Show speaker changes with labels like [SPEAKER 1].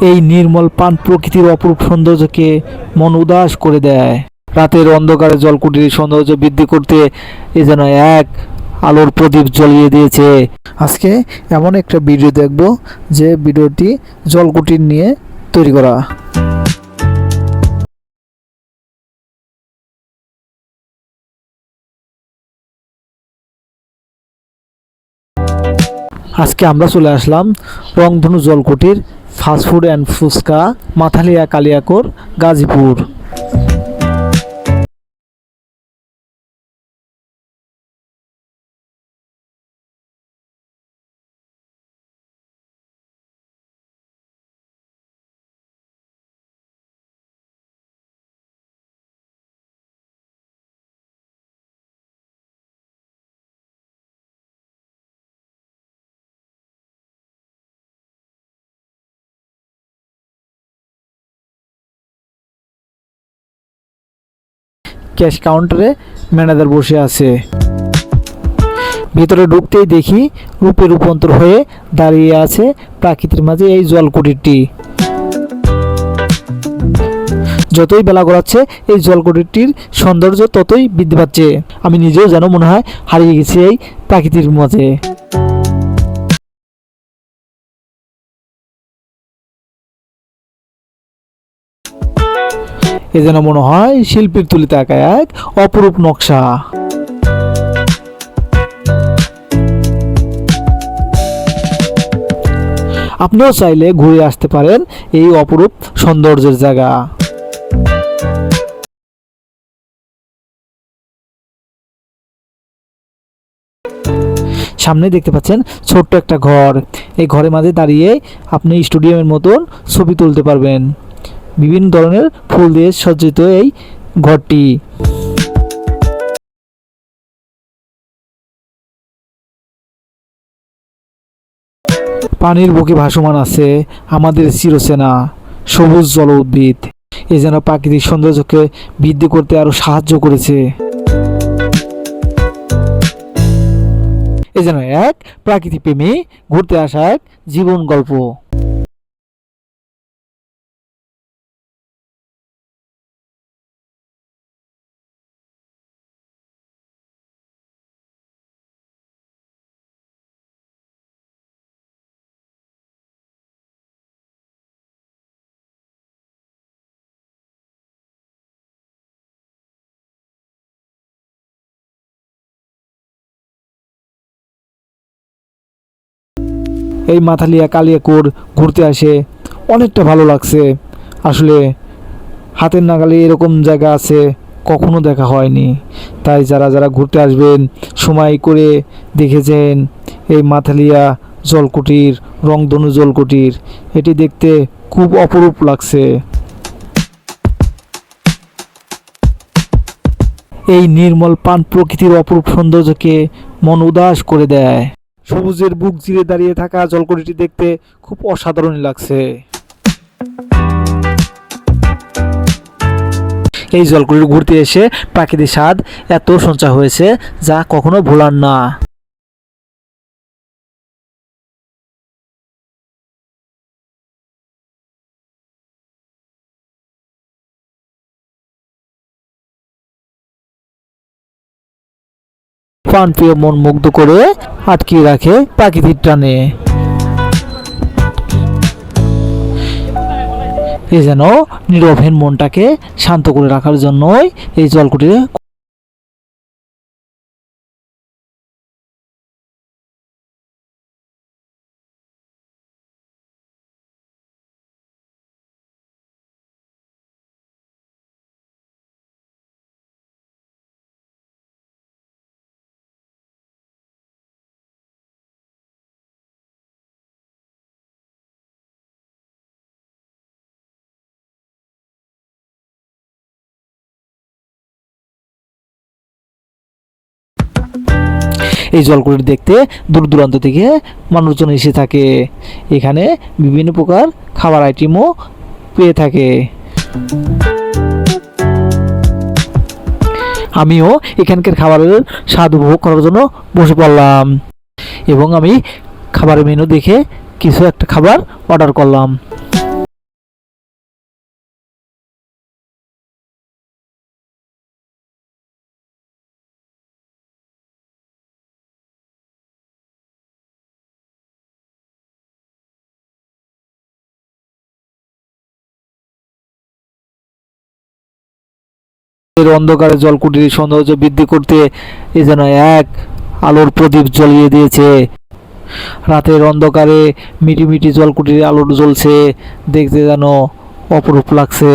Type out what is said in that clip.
[SPEAKER 1] এই নির্মল পান প্রকৃতির অপরূপ সৌন্দর্যকে মন উদাস করে দেয়। রাতের অন্ধকারে জলকুটির সৌন্দর্য বৃদ্ধি করতে এ যেন এক আলোর প্রদীপ জ্বলিয়ে দিয়েছে। আজকে এমন একটা ভিডিও দেখব যে ভিডিওটি জলকুটির নিয়ে তৈরি করা। আজকে আমরা চলে আসলাম Rongdhonu Jalkutir fast food and fuchka Mathalia Kaliakoir Gazipur. Cash কাউন্টারে ম্যানেজার বসে আছে। ভিতরে ঢুকতেই দেখি রূপে রূপান্তর হয়ে দাঁড়িয়ে আছে প্রাকৃতির মাঝে এই জলকুটিরটি। যতই বেলা গড়াচ্ছে, এই জলকুটিরটির সৌন্দর্য ততই বৃদ্ধি পাচ্ছে। আমি নিজেও যেন মনে হয় হারিয়ে গেছি এই প্রাকৃতির মাঝে। এ যেন মনে হয় শিল্পীর তুলিতে আঁকা এক অপরূপ নকশা। আপনিও চাইলে ঘুরে আসতে পারেন এই অপরূপ সৌন্দর্যের জায়গা। সামনে দেখতে পাচ্ছেন ছোট্ট একটা ঘর। এই ঘরের মাঝে দাঁড়িয়ে আপনি স্টুডিয়ামের মতন ছবি তুলতে পারবেন। বিভিন্ন ধরনের ফুল দিয়ে সজ্জিত এই ঘরটি। পানির বুকে ভাসমান আছে আমাদের চিরচেনা সবুজ জল উদ্ভিদ। এ যেন প্রাকৃতিক সৌন্দর্যকে বৃদ্ধি করতে আরও সাহায্য করেছে। এ যেন এক প্রাকৃতিক প্রেমী ঘুরতে আসা এক জীবন গল্প। এই মাথালিয়া কালিয়াকোর ঘুরতে আসে। অনেকটা ভালো লাগছে। আসলে হাতের নাগালে এরকম জায়গা আছে, কখনো দেখা হয়নি। তাই যারা যারা ঘুরতে আসবেন, সময় করে দেখেছেন এই মাথালিয়া জলকুটির, রংধনু জলকুটির, এটি দেখতে খুব অপরূপ লাগছে। এই নির্মল পান প্রকৃতির অপরূপ সৌন্দর্যকে মন উদাস করে দেয়। সবুজের বুক জিরে দাঁড়িয়ে থাকা জলকড়িটি দেখতে খুব অসাধারণ লাগছে। এই জলকুটি ঘুরতে এসে প্রাকৃতিক স্বাদ এত সঞ্চয় হয়েছে যা কখনো ভোলার না। পান প্রিয় মন মুগ্ধ করে আটকিয়ে রাখে প্রাকৃতিক টানে। এ যেন নীরবেন মনটাকে শান্ত করে রাখার জন্যই এই জলকুটিরে এই জলকুটি দেখতে দূর দূরান্ত থেকে মানুষজন এসে থাকে। এখানে বিভিন্ন প্রকার খাবার আইটেমও পেয়ে থাকে। আমিও এখানকার খাবারের স্বাদ উপভোগ করার জন্য বসে পড়লাম এবং আমি খাবারের মেনু দেখে কিছু একটা খাবার অর্ডার করলাম। এর অন্ধকারে জলকুটির সৌন্দর্য বৃদ্ধি করতে এ যেন এক আলোর প্রদীপ জ্বলিয়ে দিয়েছে। রাতের অন্ধকারে মিটি মিটি জলকুটির আলোর জ্বলছে, দেখতে যেন অপরূপ লাগছে।